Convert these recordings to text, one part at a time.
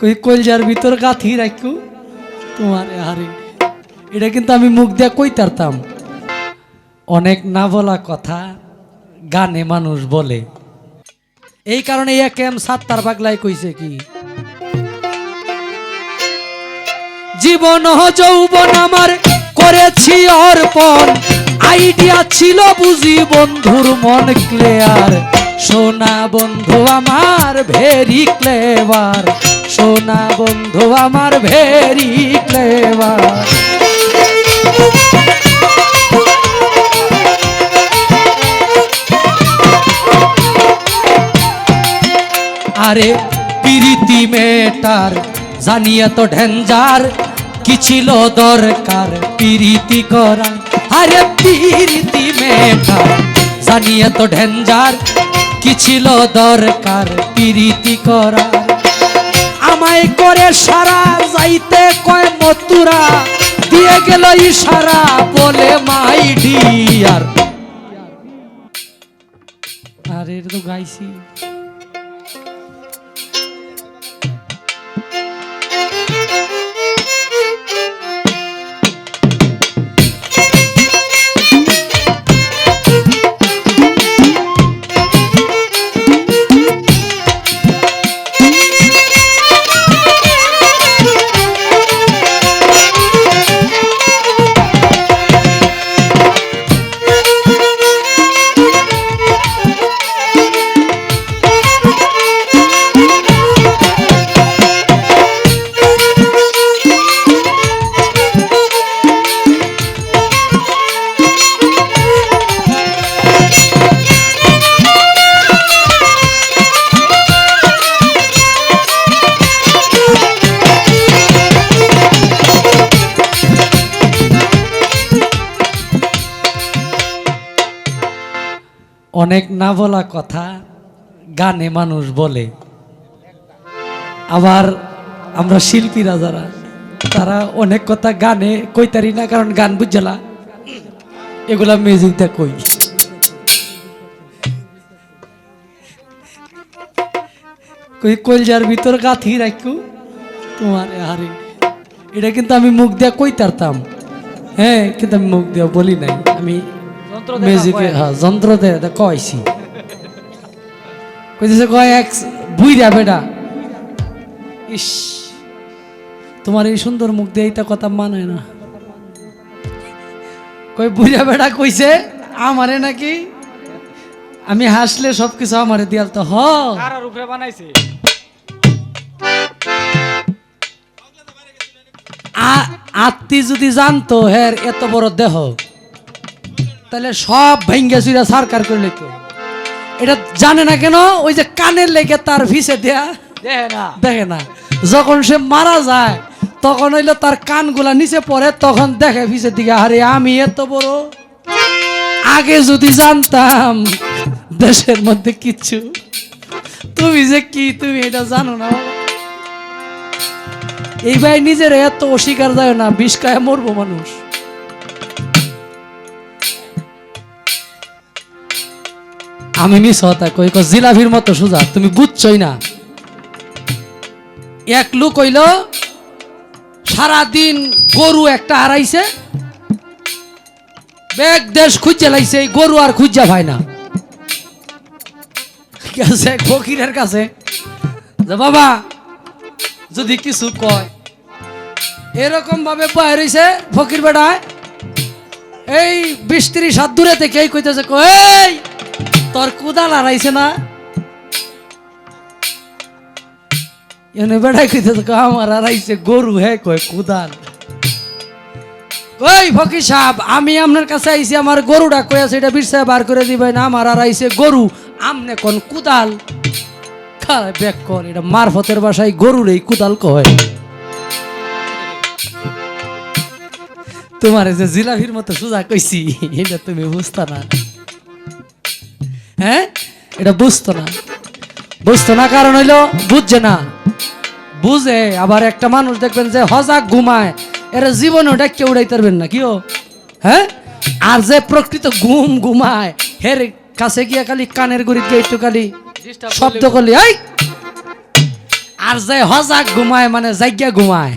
কই কলজার ভিতর গাথি রাখু তোমার আরে এটা কিন্তু আমি মুখ দিয়া কই তারতাম অনেক না বলা কথা গানে মানুষ বলে। এই কারণে এক এম সাত্তার পাগলাই কইছে কি? জীবন যৌবন আমার, করেছি অর্পণ। আইডিয়া ছিল বুঝি বন্ধুর মন ক্লিয়ার। সোনা বন্ধু আমার, ভেরি ক্লেভার। সোনা বন্ধু, আমার ভেরি ক্লেভার আরে পিরিতি মেটার, জানিয়ে তো ঢেঞ্জার, কি ছিল দরকার পিরিতি করা আরে পিরিতি মেটার, জানিয়ে তো ঢেঞ্জার, কি ছিল দরকার পিরিতি করার? আমায় করে সারা, যাইতে কয় মতুরা দিয়ে গেল ইশারা, বলে, মাই ডিয়ার। আরে, এটা তো গাইছি। অনেক না বলা কথা গানে মানুষ বলে। আবার আমরা শিল্পীরা যারা, তারা অনেক কথা গানে কইতারি না, কারণ গান বুঝলা এগুলা মিউজিকটা কই? কই কলজার ভিতর গাথি রাখু তোমার, আরে। এটা কিন্তু আমি মুখ দিয়া কইতারতাম। হ্যাঁ কিন্তু আমি মুখ দিয়া বলি নাই। আমি মিউজিকে হ্যাঁ যন্ত্র দিয়ে কইছি কইতেছে কয় এক বুইরা বেটা। ইস তোমার এই সুন্দর মুখ দিয়ে এইটা কথা মানে না। কই বুইরা বেটা কইছে আমারে নাকি? আমি হাসলে সবকিছু আমারে দিয়াল তো হ। কারার উপরে বানাইছে? আ- আত্মি যদি জানতো হের এত বড় দেহ। তাহলে সব ভেঙ্গে চুরা সারকার করে লিখতো এটা জানে না কেন? ওই যে কানের লেগে তার ভিসে দেয়া। দেখে না। দেখে না। যখন সে মারা যায় তখন হইল তার কানগুলা নিচে পড়ে তখন দেখে ভিসের দিকে আরে আমি এত বড়। আগে যদি জানতাম দেশের মধ্যে কিচ্ছু। তুমি যে কি তুমি এটা জানো না? এই ভাই নিজের এত অস্বীকার যায় না বিষ খায় মরবো মানুষ। আমি মিস হতা, কই জিলাভির মতো সোজা, তুমি বুঝছই না। এক লোক হইল, সারাদিন গরু একটা হারাইছে, বেগ দেশ খুঁজে লাইছে গরু আর খুঁজা ভাই না। গেছে ফকিরের কাছে, যে বাবা, যদি কিছু কয়। এরকম ভাবে বয়ে রইছে ফকির বেড়ায় এই বিশ ত্রিশ হাত দূরে থেকে এই কইতেছে, কই তোর কুদাল হারাইছে না? এনে বেড়াই কইতেছে কয়, আমার হারাইছে গরু হে কয় কুদাল। ওই ফকির সাহেব আমি আপনার কাছে আইছি আমার গরুটা কই আছে এটা বিরসায় বার করে দিবেন আমার আর আইছে গরু আমনে কোন কুদাল? ব্যাক কর এটা মারফতের বাসায় গরুর এই কুদাল কয়। তোমার যে জিলাপির মতো সোজা কইছি এটা তুমি বুঝতা না। হ্যাঁ? এটা বুঝতো না। বুঝতো না কারণ হইল বুঝছে না। বুঝে আবার একটা মানুষ দেখবেন যে হজাক ঘুমায় এরা জীবনে ওটা কেউ উড়াইতে পারবেন না কিও হ্যাঁ? আর যে প্রকৃত ঘুম ঘুমায় হের কাছে গিয়া খালি কানের গুড়ি গিয়ে একটু খালি শব্দ করলি এই! আর যে হজাক ঘুমায় মানে জাগ্যা ঘুমায়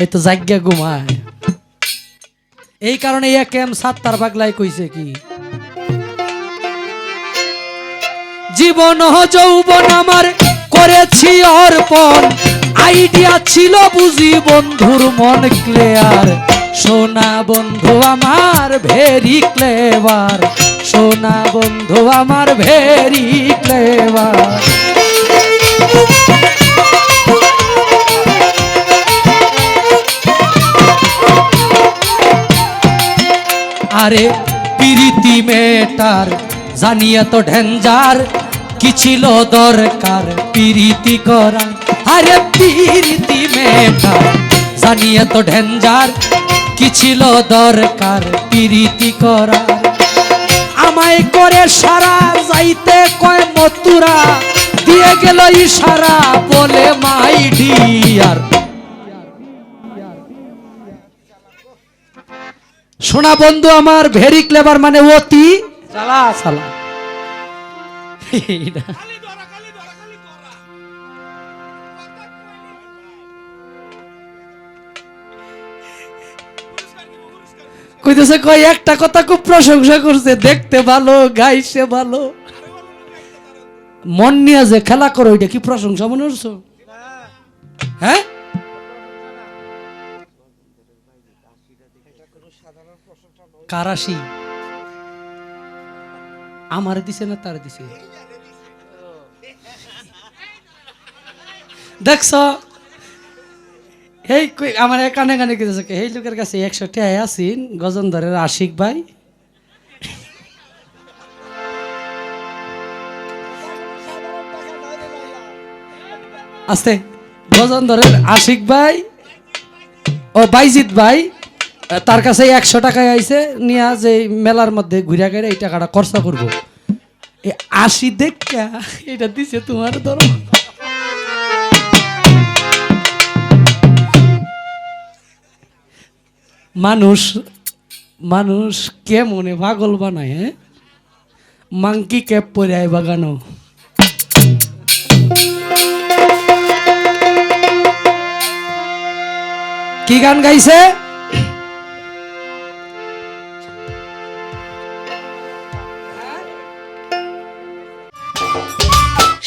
এই তো জাগ্যা ঘুমায়। এই কারণে এক এম সাত্তার বাগলাই কইছে কি? জীবন যৌবন আমার। করেছি অর্পণ। আইডিয়া ছিল বুঝি বন্ধুর মন ক্লিয়ার সোনা বন্ধু আমার ভেরি ক্লেভার সোনা বন্ধু আমার ভেরি ক্লেভার আরে, পিরিতি মেটার, জানিয়ে তো ঢেঞ্জার কি ছিল দরকার? পিরিতি করা। আরে পিরিতি মেটার জানিয়ে তো ঢেঞ্জার কি ছিল দরকার? পিরিতি করার আমায় করে সারা যাইতে কয় মতুরা দিয়ে গেল ইশারা বলে, মাই ডিয়ার সোনা বন্ধু, আমার ভেরি ক্লেভার মানে অতি? চালা এইটা। কইতেছে কই একটা কথা খুব প্রশংসা করছে দেখতে ভালো গাইছে ভালো। মন নিয়ে যে খেলা করো এটা কি প্রশংসা মনে করছ হ্যাঁ? কারাশি আমার দিছে না তার দিছে। দেখছ? এই আমার কানে কানে কেটেছে এই লোকের কাছে একশো টাকা আসিন গজনধরের আশিক ভাই। আস্তে গজনধরের আশিক ভাই ও বাইজিৎ ভাই। তার কাছে একশো টাকায় আইছে, নিয়ে যে মেলার মধ্যে ঘুরে গেলে এই টাকাটা খরচা করব। আশি দেখা এটা দিছে তোমার ধরো। মানুষ মানুষ কে মনে পাগল বানায় হ্যাঁ? মাংকি ক্যাপ পরে আয় বাগানো কি গান গাইছে?